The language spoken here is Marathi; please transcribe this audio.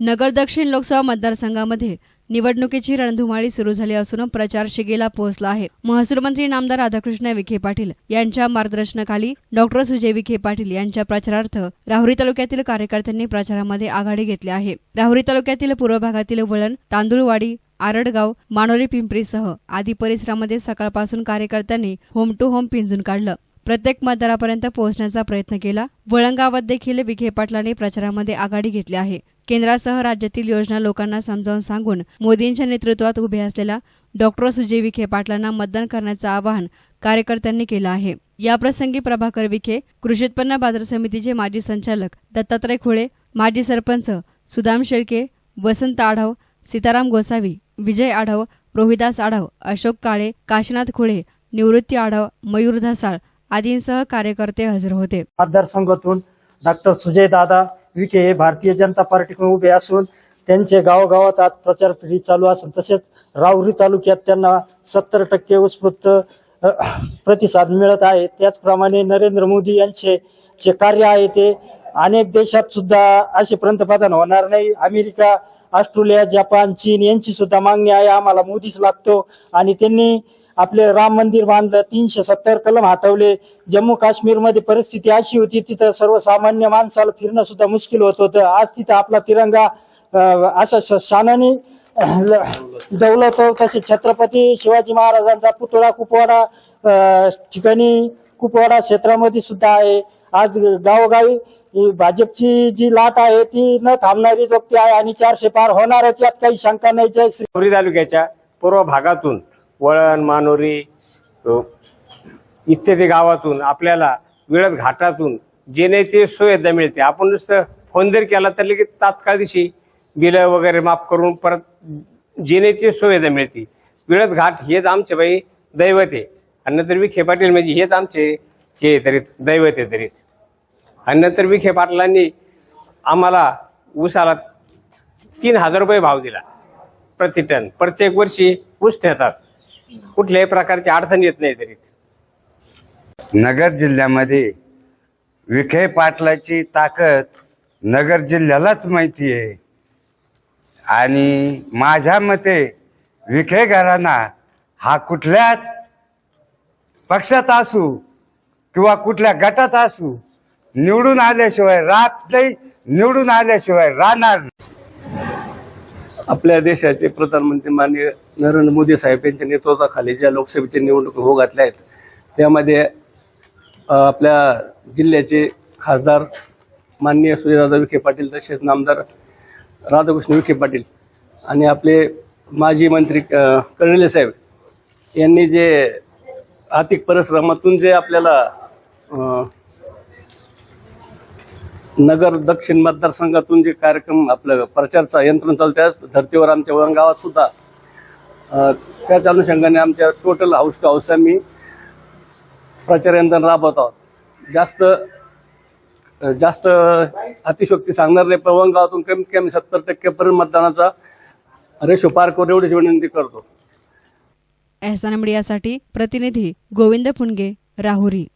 नगर दक्षिण लोकसभा मतदारसंघामध्ये निवडणुकीची रणधुमाळी सुरू झाली असून प्रचार शिगेला पोहोचला आहे. महसूल मंत्री नामदार राधाकृष्ण विखे पाटील यांच्या मार्गदर्शनाखाली डॉक्टर सुजय विखे पाटील यांच्या प्रचारार्थ राहुरी तालुक्यातील कार्यकर्त्यांनी प्रचारामध्ये आघाडी घेतली आहे. राहुरी तालुक्यातील पूर्व भागातील वळण तांदूळवाडी आरडगाव मानोरी पिंपरीसह आदी परिसरामध्ये सकाळपासून कार्यकर्त्यांनी होम टू होम पिंजून काढलं. प्रत्येक मतदारापर्यंत पोहोचण्याचा प्रयत्न केला. वळंगावात देखील विखे पाटलांनी प्रचारामध्ये आघाडी घेतली आहे. केंद्रासह राज्यातील योजना लोकांना समजावून सांगून मोदींच्या नेतृत्वात उभे असलेल्या डॉक्टर सुजय विखे पाटलांना मतदान करण्याचं आवाहन कार्यकर्त्यांनी केलं आहे. याप्रसंगी प्रभाकर विखे कृषी उत्पन्न बाजार समितीचे माजी संचालक दत्तात्रय खुळे माजी सरपंच सुदाम शेळके वसंत आढाव सीताराम गोसावी विजय आढाव रोहिदास आढाव अशोक काळे काशीनाथ खुळे निवृत्ती आढाव मयूर धसाळ आदींसह कार्यकर्ते हजर होते. मतदारसंघातून डॉक्टर सुजय दादा विखे हे भारतीय जनता पार्टीकडून उभे असून त्यांचे गावोगावात आज प्रचार फेरी चालू असून तसेच राहुरी तालुक्यात त्यांना सत्तर टक्के उत्स्फूर्त प्रतिसाद मिळत आहे. त्याचप्रमाणे नरेंद्र मोदी यांचे जे कार्य आहे ते अनेक देशात सुद्धा असे पंतप्रधान होणार नाही. अमेरिका ऑस्ट्रेलिया जपान चीन यांची सुद्धा मागणी आहे. आम्हाला मोदीच लागतो. आणि त्यांनी आपले राम मंदिर बांधलं तीनशे सत्तर कलम हटवले जम्मू काश्मीरमध्ये परिस्थिती अशी होती तिथं सर्वसामान्य माणसाला फिरणं सुद्धा मुश्किल होत होतं. आज तिथं आपला तिरंगा अशा असा श- शानाने दौलतो तसे छत्रपती शिवाजी महाराजांचा पुतळा कुपवाडा ठिकाणी कुपवाडा क्षेत्रामध्ये सुद्धा आहे. आज गावोगावी ही भाजपची जी लाट आहे ती न थांबणारी जोपती आहे आणि चारशे पार होणारच यात काही शंका नाही. जय श्री तालुक्याच्या पूर्व भागातून वळण मानोरी इत्यादी गावातून आपल्याला विळद घाटातून जे नाही ते सुविधा मिळते. आपण नुसतं फोन जर केला तर लगेच तात्काळ दिवशी बिलं वगैरे माफ करून परत जे नाही ते सुविधा मिळते. विळद घाट हेच आमचे बाई दैवत आहे. आणि नंतर विखे पाटील म्हणजे हेच आमचे हे तरीत दैवत आहे तरीत आणि नंतर विखे पाटलांनी आम्हाला ऊसाला तीन हजार रुपये भाव दिला. प्रति टन. प्रत्येक वर्षी ऊस ठेवतात कुठल्याही प्रकारची अडचण येत नाही तरी. नगर जिल्ह्यामध्ये विखे पाटलाची ताकद नगर जिल्ह्यालाच माहिती आहे. आणि माझ्या मते विखे घराणा हा कुठल्याच पक्षात असू किंवा कुठल्या गटात असू निवडून आल्याशिवाय राहत नाही निवडून आल्याशिवाय राहणार आपल्या देशाचे प्रधानमंत्री माननीय नरेंद्र मोदी साहेब यांच्या नेतृत्वाखाली ज्या लोकसभेच्या निवडणुका हो घातल्या आहेत त्यामध्ये आपल्या जिल्ह्याचे खासदार माननीय सुजयदादा विखे पाटील तसेच नामदार राधाकृष्ण विखे पाटील आणि आपले माजी मंत्री अ, साहेब यांनी जे आर्थिक परिश्रमातून जे आपल्याला नगर दक्षिण मतदारसंघातून जे कार्यक्रम आपलं प्रचारचा यंत्रण चालतं त्याच धर्तीवर आमच्या वळण गावात सुद्धा त्याच अनुषंगाने आमच्या टोटल हाऊस टू हाऊस आम्ही प्रचार यंत्रण राबवत आहोत. जास्त जास्त अतिशोक्ती सांगणार नाही पण गावातून कमीत कमी सत्तर टक्केपर्यंत मतदानाचा रेशो पार करून एवढीच विनंती करतो. एहसान मीडियासाठी प्रतिनिधी गोविंद फुंगे राहुरी.